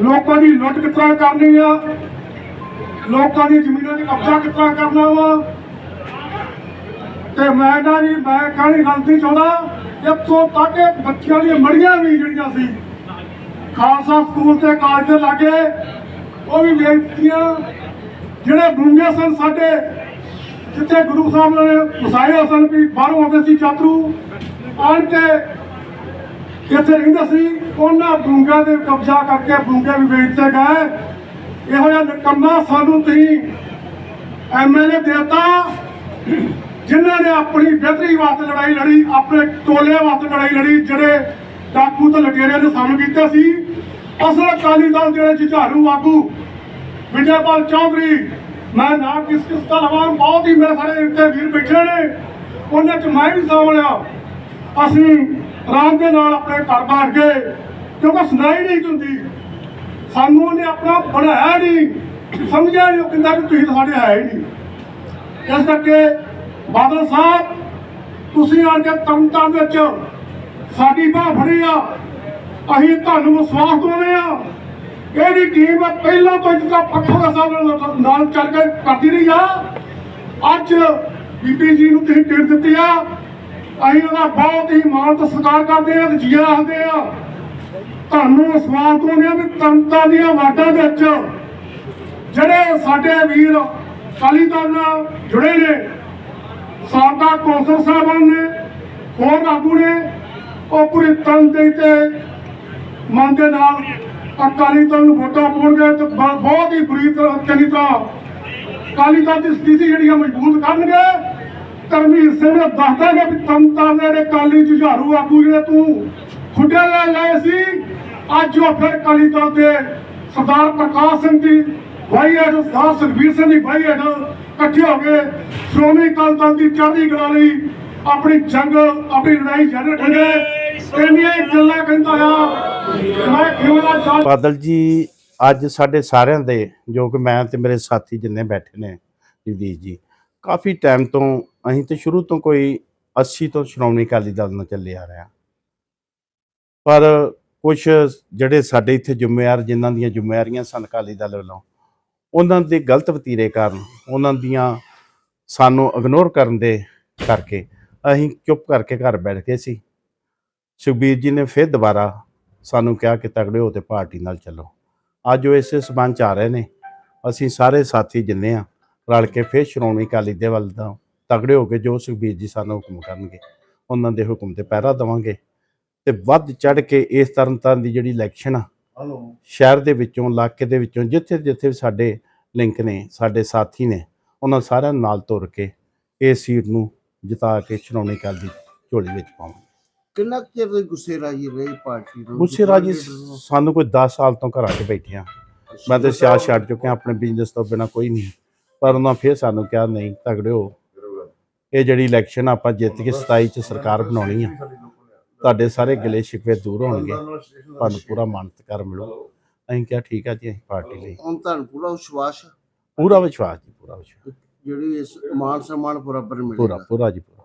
ਲੋਕਾਂ ਦੀ ਲੁੱਟ ਕਿਸ ਕਰਨੀ ਆ? ਲੋਕਾਂ ਦੀ ਜ਼ਮੀਨਾਂ 'ਤੇ ਕਬਜ਼ਾ ਕਿਸ ਕਰਨਾ ਵਾ? ਤੇ ਮੈਂ ਨਾ ਜੀ, ਮੈਂ ਕਹਿਣੀ ਗਲਤੀ ਚਾਹੁੰਦਾ ਇੱਥੋਂ ਤੱਕ ਬੱਚਿਆਂ ਦੀਆਂ ਮੜੀਆਂ ਵੀ ਜਿਹੜੀਆਂ ਸੀ, ਖਾਲਸਾ ਸਕੂਲ ਤੇ ਕਾਲਜ ਦੇ ਲਾਗੇ, ਉਹ ਵੀ ਵੇਚਤੀਆਂ ਜਿਹੜੇ ਬੁੰਗੇ ਸਨ ਸਾਡੇ, ਜਿੱਥੇ ਗੁਰੂ ਸਾਹਿਬ ਨੇ ਵਸਾਇਆ ਸਨ ਵੀ ਬਾਹਰੋਂ ਆਉਂਦੇ ਸੀ ਯਾਤਰੂ ਆਣ ਕੇ ਇੱਥੇ ਰਹਿੰਦਾ ਸੀ, ਉਹਨਾਂ ਬੁੰਗਿਆਂ ਦੇ ਕਬਜ਼ਾ ਕਰਕੇ ਬੁੰਗੇ ਵੀ ਵੇਚਤੇ ਗਏ। ਇਹੋ ਜਿਹਾ ਨਿਕੰਮਾ ਸਾਨੂੰ ਤੁਸੀਂ ਐਮਐਲਏ ਦੇਤਾ, ਜਿਨ੍ਹਾਂ ਨੇ ਆਪਣੀ ਬਿਹਤਰੀ ਵਾਸਤੇ ਲੜਾਈ ਲੜੀ, ਆਪਣੇ ਟੋਲਿਆਂ ਵਾਸਤੇ ਲੜਾਈ ਲੜੀ, ਜਿਹੜੇ ਡਾਕੂ ਤੇ ਲਟੇਰਿਆਂ ਦੇ ਸਾਹਮਣੇ ਕੀਤੇ ਸੀ। ਅਸਲ ਅਕਾਲੀ ਦਲ ਜਿਹੜੇ ਜੁਝਾਰੂ ਆਗੂ ਵਿਜੇਪਾਲ ਚੌਧਰੀ, ਮੈਂ ਨਾ ਕਿਸ ਕਿਸ ਦਾ ਲਵਾਂ, ਬਹੁਤ ਹੀ ਮੇਰੇ ਸਾਰੇ ਇੱਥੇ ਵੀਰ ਬੈਠੇ ਨੇ। ਉਹਨਾਂ ਚ ਮੈਂ ਵੀ ਸਾਂਭਲਿਆ ਅਸੀਂ ਆਰਾਮ ਦੇ ਨਾਲ ਆਪਣੇ ਘਰ ਬੈਠ ਗਏ, ਕਿਉਂਕਿ ਸੁਣਾਈ ਨਹੀਂ ਹੁੰਦੀ ਸਾਨੂੰ ਉਹਨੇ ਆਪਣਾ ਬਣਾਇਆ ਨਹੀਂ। ਸਮਝਿਆ ਨਹੀਂ ਉਹ ਕਹਿੰਦਾ ਕਿ ਤੁਸੀਂ ਸਾਡੇ ਹੈ ਹੀ ਨਹੀਂ। ਇਸ ਕਰਕੇ ਬਾਦਲ ਸਾਹਿਬ, ਤੁਸੀਂ ਆਣ ਕੇ ਤੰਤਾਂ ਵਿੱਚ ਸਾਡੀ ਬਾਹ ਫੜੀ ਆ। ਅਸੀਂ ਤੁਹਾਨੂੰ ਵਿਸ਼ਵਾਸ ਦਿਵਾਉਂਦੇ ਆ। ਇਹਦੀ ਟੀਮ ਪਹਿਲਾਂ ਤੋਂ ਜਿੱਦਾਂ ਪੱਖੋਂ ਦਾ ਸਾਹਿਬ ਨਾਲ ਨਾਲ ਚੱਲ ਕੇ ਕਰਦੀ ਰਹੀ ਆ। ਅੱਜ ਬੀਬੀ ਜੀ ਨੂੰ ਤੁਸੀਂ ਟਿਕਟ ਦਿੱਤੀ ਆ। ਅਸੀਂ ਉਹਦਾ ਬਹੁਤ ਹੀ ਮਾਣ ਤੇ ਸਤਿਕਾਰ ਕਰਦੇ ਆ ਤੇ ਜੀਆ ਆਖਦੇ ਆ ਤੁਹਾਨੂੰ ਸਵਾਲ ਦਿਵਾਉਂਦੇ ਆ ਵੀ ਤੰਤਾਂ ਦੀਆਂ ਵਾਟਾਂ ਵਿੱਚ ਜਿਹੜੇ ਸਾਡੇ ਵੀਰ ਅਕਾਲੀ ਦਲ ਨਾਲ ਜੁੜੇ ਨੇ ਸਾਡਾ ਕੌਂਸਲ ਸਾਹਿਬਾਨ ਨੇ, ਹੋਰ ਆਗੂ ਨੇ, ਉਹ ਪੂਰੀ ਤਨਦੇਹੀ ਤੇ ਮਨ ਦੇ ਨਾਲ ਅਕਾਲੀ ਦਲ ਨੂੰ ਵੋਟਾਂ ਪਾਉਣਗੇ ਤੇ ਬ- ਬਹੁਤ ਹੀ ਬੁਰੀ ਤਰ੍ਹਾਂ ਚੰਗੀ ਤਰ੍ਹਾਂ ਅਕਾਲੀ ਦਲ ਦੀ ਸਥਿਤੀ ਜਿਹੜੀ ਆ ਮਜ਼ਬੂਤ ਕਰਨਗੇ। ਕਰਮੀਰ ਸਿੰਘ ਨੇ ਦੱਸਦਾ ਕਿ ਤੰਤਾਂ ਦੇ ਜਿਹੜੇ ਕਾਲੀ ਜੁਝਾਰੂ ਆਗੂ ਜਿਹੜੇ ਤੂੰ ਖੁੱਡੇ ਲੈ ਲਏ ਸੀ, ਅੱਜ ਉਹ ਫਿਰ ਅਕਾਲੀ ਦਲ ਦੇ ਸਰਦਾਰ ਪ੍ਰਕਾਸ਼ ਸਿੰਘ ਦੀ ਭਾਈ ਹੈ ਸਰਦਾਰ ਸੁਖਬੀਰ ਸਿੰਘ ਦੀ ਭਾਈ ਹੈ ਇਕੱਠੇ ਹੋ ਕੇ ਸ਼੍ਰੋਮਣੀ ਅਕਾਲੀ ਦਲ ਦੀ ਚੜ੍ਹਦੀ ਕਲਾ ਲਈ ਆਪਣੀ ਜੰਗ, ਆਪਣੀ ਲੜਾਈ ਜਾਰੀ ਰੱਖਣਗੇ ਇੰਨੀਆਂ ਗੱਲਾਂ ਕਹਿੰਦਾ ਆ। ਮੈਂ ਕਿਉਂ ਨਾ ਬਾਦਲ ਜੀ, ਅੱਜ ਸਾਡੇ ਸਾਰਿਆਂ ਦੇ, ਜੋ ਕਿ ਮੈਂ ਤੇ ਮੇਰੇ ਸਾਥੀ ਜਿੰਨੇ ਬੈਠੇ ਨੇ, ਜਗਦੀਸ਼ ਜੀ ਕਾਫੀ ਟਾਈਮ ਤੋਂ ਅਸੀਂ ਤੇ ਸ਼ੁਰੂ ਤੋਂ ਕੋਈ 80 ਤੋਂ ਸ਼੍ਰੋਮਣੀ ਅਕਾਲੀ ਦਲ ਨਾਲ ਚੱਲੇ ਆ ਰਹੇ ਹਾਂ। ਪਰ ਕੁਝ ਜਿਹੜੇ ਸਾਡੇ ਇੱਥੇ ਜ਼ਿੰਮੇਵਾਰ, ਜਿਨ੍ਹਾਂ ਦੀਆਂ ਜ਼ਿੰਮੇਵਾਰੀਆਂ ਸਨ ਅਕਾਲੀ ਦਲ ਵੱਲੋਂ, ਉਹਨਾਂ ਦੇ ਗਲਤ ਵਤੀਰੇ ਕਾਰਨ, ਉਹਨਾਂ ਦੀਆਂ ਸਾਨੂੰ ਇਗਨੋਰ ਕਰਨ ਦੇ ਕਰਕੇ ਅਸੀਂ ਚੁੱਪ ਕਰਕੇ ਘਰ ਬੈਠ ਗਏ ਸੀ। ਸੁਖਬੀਰ ਜੀ ਨੇ ਫਿਰ ਦੁਬਾਰਾ ਸਾਨੂੰ ਕਿਹਾ ਕਿ ਤਗੜੇ ਹੋ ਤੇ ਪਾਰਟੀ ਨਾਲ ਚੱਲੋ। ਅੱਜ ਉਹ ਇਸੇ ਸਬੰਧ ਚ ਆ ਰਹੇ ਨੇ। ਅਸੀਂ ਸਾਰੇ ਸਾਥੀ ਜਿੰਨੇ ਆ ਰਲ ਕੇ ਫਿਰ ਸ਼੍ਰੋਮਣੀ ਅਕਾਲੀ ਦੇ ਵੱਲ ਦਾ ਤਗੜੇ ਹੋ ਕੇ ਜੋ ਸੁਖਬੀਰ ਜੀ ਸਾਨੂੰ ਹੁਕਮ ਕਰਨਗੇ ਉਹਨਾਂ ਦੇ ਹੁਕਮ ਤੇ ਪਹਿਰਾ ਦੇਵਾਂਗੇ। ਤੇ ਵੱਧ ਚੜ ਕੇ ਇਸ ਤਰ੍ਹਾਂ ਦੀ ਜਿਹੜੀ ਇਲੈਕਸ਼ਨ ਆ ਸ਼ਹਿਰ ਦੇ ਵਿੱਚੋਂ ਇਲਾਕੇ ਦੇ ਵਿੱਚੋਂ ਜਿੱਥੇ ਜਿੱਥੇ ਸਾਡੇ ਲਿੰਕ ਨੇ ਸਾਡੇ ਸਾਥੀ ਨੇ ਉਹਨਾਂ ਸਾਰਿਆਂ ਨਾਲ ਤੁਰ ਕੇ ਇਸ ਸੀਟ ਨੂੰ ਜਿਤਾ ਕੇ ਸ਼੍ਰੋਮਣੀ ਅਕਾਲੀ ਝੋਲੀ ਵਿੱਚ ਪਾਵਾਂਗੇ। ਕਿੰਨਾ ਚਿਰ ਦੇ ਗੁੱਸੇ ਰਾਜੀ ਰਹੀ ਪਾਰਟੀ ਨੂੰ? ਗੁੱਸੇ ਰਾਜੀ ਸਾਨੂੰ ਕੋਈ 10 ਸਾਲ ਤੋਂ ਘਰਾਂ 'ਚ ਬੈਠੇ ਆ। ਮੈਂ ਤੇ ਸਿਆਸਤ ਛੱਡ ਚੁੱਕਿਆ ਆਪਣੇ ਬਿਜ਼ਨਸ ਤੋਂ ਬਿਨਾ ਕੋਈ ਨਹੀਂ। ਪਰ ਉਹਨਾਂ ਫਿਰ ਸਾਨੂੰ ਕਿਹਾ ਨਹੀਂ ਤਗੜੇ ਹੋ ਇਹ ਜਿਹੜੀ ਇਲੈਕਸ਼ਨ ਆਪਾਂ ਜਿੱਤ ਕੇ 27 ਚ ਸਰਕਾਰ ਬਣਾਉਣੀ ਆ ਤੁਹਾਡੇ ਸਾਰੇ ਗਿਲੇ ਸ਼ਿਕਵੇ ਦੂਰ ਹੋਣਗੇ। ਤੁਹਾਨੂੰ ਪੂਰਾ ਮਾਨਤਕਾਰ ਮਿਲੂ। ਅਸੀਂ ਕਿਹਾ ਠੀਕ ਆ ਜੀ ਅਸੀਂ ਪਾਰਟੀ ਲਈ। ਹੁਣ ਤੁਹਾਨੂੰ ਪੂਰਾ ਵਿਸ਼ਵਾਸ ਪੂਰਾ ਵਿਸ਼ਵਾਸ ਜੀ ਪੂਰਾ ਵਿਸ਼ਵਾਸ। ਜਿਹੜੀ ਇਸ ਮਾਨ ਸਨਮਾਨ ਬਰਾਬਰ ਪੂਰਾ ਮਿਲੇਗਾ ਪੂਰਾ ਜੀ ਪੂਰਾ।